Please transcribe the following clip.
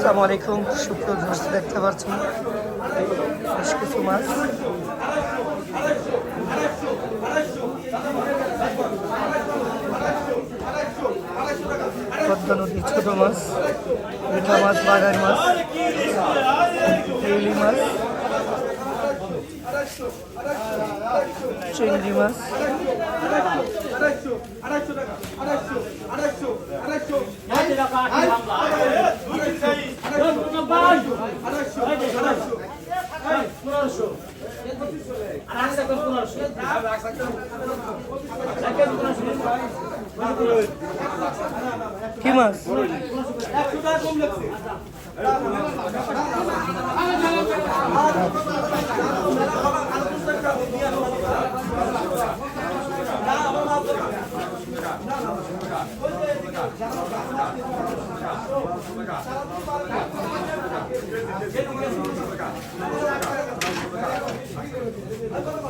আসসালামু আলাইকুম সুপ্রিয় দর্শক দেখতে পাচ্ছেন বেশ কিছু মাছ পদ্মা নদী ছোট মাছ মিঠা মাছ বাগান মাছ ইলি মাছ চিংড়ি মাছ পনেরোশো। আর আশি থাকবেন পনেরোশো। কি মাছ? একশো টাকা কম লাগছে Thank you. I'm going to